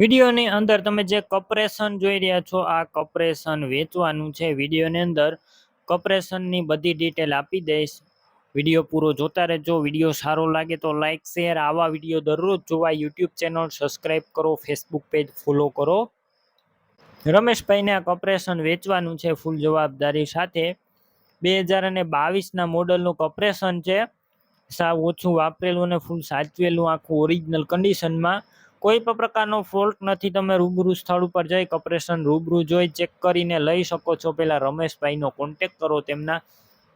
વિડીયોની અંદર તમે જે કપરેશન જોઈ રહ્યા છો, આ કપરેશન વેચવાનું છે. વિડીયોની અંદર કપરેશનની બધી ડિટેલ આપી દઈશ. વીડિયો પૂરો જોતા રહેજો. વીડિયો સારો લાગે તો લાઇક શેર આવા વીડિયો દરરોજ જોવા યુટ્યુબ ચેનલ સબસ્ક્રાઈબ કરો ફેસબુક પેજ ફોલો કરો. રમેશભાઈને આ કપરેશન વેચવાનું છે ફૂલ જવાબદારી સાથે. બે હજાર અને બાવીસના મોડલનું કપરેશન છે. સાવ ઓછું વાપરેલું અને ફૂલ સાચવેલું આખું ઓરિજિનલ કન્ડિશનમાં કોઈ પણ પ્રકારનો ફોલ્ટ નથી, તમે રૂબરૂ સ્થળ ઉપર જઈ કપરેશન રૂબરૂ જોઈ ચેક કરીને લઈ શકો છો. પહેલાં રમેશભાઈનો કોન્ટેક કરો, તેમના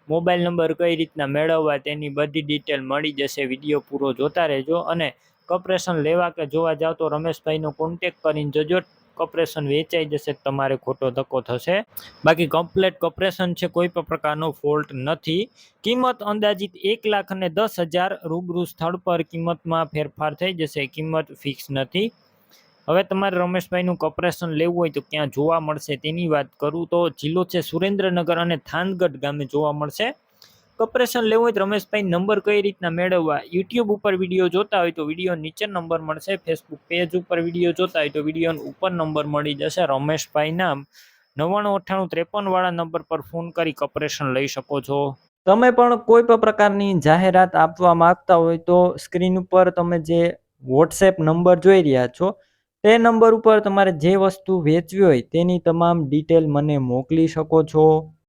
મોબાઈલ નંબર કઈ રીતના મેળવવા તેની બધી ડિટેલ મળી જશે. વીડિયો પૂરો જોતા રહેજો અને કપરેશન લેવા કે જોવા જાઓ તો રમેશભાઈનો કોન્ટેક કરીને જજો. કપરેશન વેચાઈ જશે, તમારે ખોટો ધક્કો થશે. બાકી કમ્પ્લેટ કપરેશન છે, કોઈ પણ પ્રકારનો ફોલ્ટ નથી. કિંમત અંદાજિત એક લાખ અને દસ હજાર રૂબરૂ સ્થળ પર કિંમતમાં ફેરફાર થઈ જશે, કિંમત ફિક્સ નથી. હવે તમારે રમેશભાઈનું કપરેશન લેવું હોય તો ક્યાં જોવા મળશે તેની વાત કરું તો જિલ્લો છે સુરેન્દ્રનગર અને થાનગઢ ગામે જોવા મળશે. કપરેશન લેવું હોય તો રમેશભાઈ નંબર કઈ રીતના મેળવવા? યુટ્યુબ ઉપર વીડિયો જોતા હોય તો વીડિયો નીચે નંબર મળશે. ફેસબુક પેજ ઉપર વીડિયો જોતા હોય તો વીડિયો ઉપર નંબર મળી જશે. રમેશભાઈ નામ નવ્વાણું, અઠ્ઠાણું, ત્રેપન વાળા નંબર પર ફોન કરી કપરેશન લઈ શકો છો. તમે પણ કોઈ પણ પ્રકારની જાહેરાત આપવા માંગતા હોય તો સ્ક્રીન ઉપર તમે જે વોટ્સએપ નંબર જોઈ રહ્યા છો, તે નંબર ઉપર તમારે જે વસ્તુ વેચવી હોય તેની તમામ ડિટેલ મને મોકલી શકો છો.